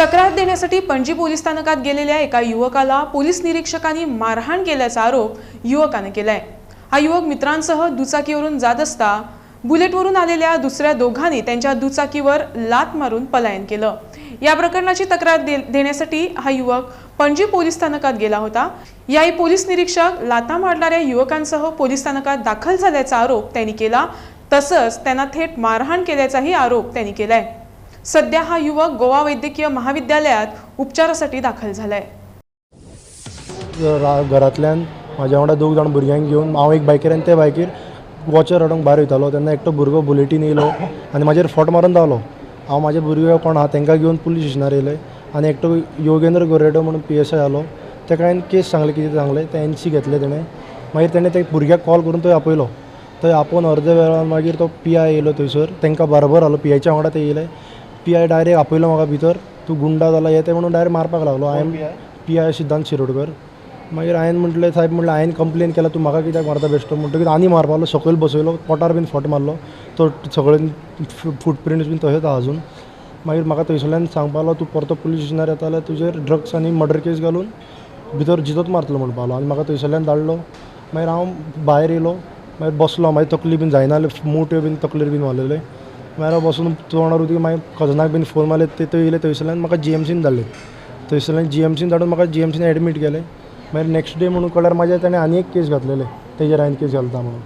तक्रार देण्यासाठी पणजी पोलीस स्थानकात गेलेल्या एका युवकाला पोलीस निरीक्षकांनी मारहाण केल्याचा आरोप युवकाने केलाय. हा युवक मित्रांसह दुचाकीवरून जात असता बुलेटवरून आलेल्या दुसऱ्या दोघांनी त्यांच्या दुचाकीवर लात मारून पलायन केलं. या प्रकरणाची तक्रार दे- देण्यासाठी हा युवक पणजी पोलीस स्थानकात गेला होता. याही पोलीस निरीक्षक लाता मारणाऱ्या युवकांसह पोलीस स्थानकात दाखल झाल्याचा आरोप त्यांनी केला. तसंच त्यांना थेट मारहाण केल्याचाही आरोप त्यांनी केलाय. सध्या हा युवक गोवा वैद्यकीय महाविद्यालयात उपचारासाठी दाखल झालाय. घरांतल्यान म्हाज्या वांगडा दोग जाण भुरग्यांक घेवन हांव एक बायकीर आनी ते बायकीर वॉचर हाडूंक भायर वयतालो. तेन्ना एकटो भुरगो बुलेटीन येयलो आनी म्हाजेर फोट मारून धांवलो. हांव म्हाजे भुरगे कोण आहा तांकां घेवन पुलीस स्टेशनार येयले आनी एकटो योगेंद्र गोरेडो म्हणून पी एस आय आलो. ताका हांवें केस सांगले कितें सांगलें तें एन सी घेतले तेणें. मागीर तेणें ते भुरग्याक कॉल करून थंय आपयलो. थंय आपोवन अर्दे वेळान मागीर तो पी आय येयलो थंयसर. तांकां बरोबर आलो पी आयच्या वांगडा ते येयले. पी आय डायरेक्ट आपयलो म्हाका भितर. तूं गुंडा जाला हे ते म्हणून डायरेक्ट मारपाक लागलो. हांवें पी आय सिद्धांत शिरोडकर. मागीर हांवें म्हटलें साहेब म्हटलें हांवें कंप्लेन केला तूं म्हाका कित्याक मारता बेश्टो म्हणटकीर आनी मारपालो सकयल बसयलो पोटार बीन फट मारलो. तो सगळें फुटप्रिंट्स बीन तशेंच आहा अजून. मागीर म्हाका थंयसरल्यान सांगपालो तूं परतो पुलीस स्टेशनार येता जाल्यार तुजेर ड्रग्स आनी मर्डर केस घालून भितर जितोत मारतलो म्हणपालो आनी म्हाका थंयसरल्यान धाडलो. मागीर हांव भायर येयलो मागीर बसलो. मागीर तकली बीन जायना मोट्यो बीन तकलेर बीन वाजलेले मागीर हांव बसून तोंडार उदीक मागीर कजनाक बीन फोन मारले ते थंय येयले थंयसरल्यान म्हाका जी एम सीन धाडले थंयसरल्यान जी एम सीन धाडून म्हाका जी एम सीन एडमीट केलें। मागीर नेक्स्ट डे म्हणून कळ्यार म्हाजे ताणें आनी एक केस घातलेले तेजेर हांवें केस घालता म्हणून.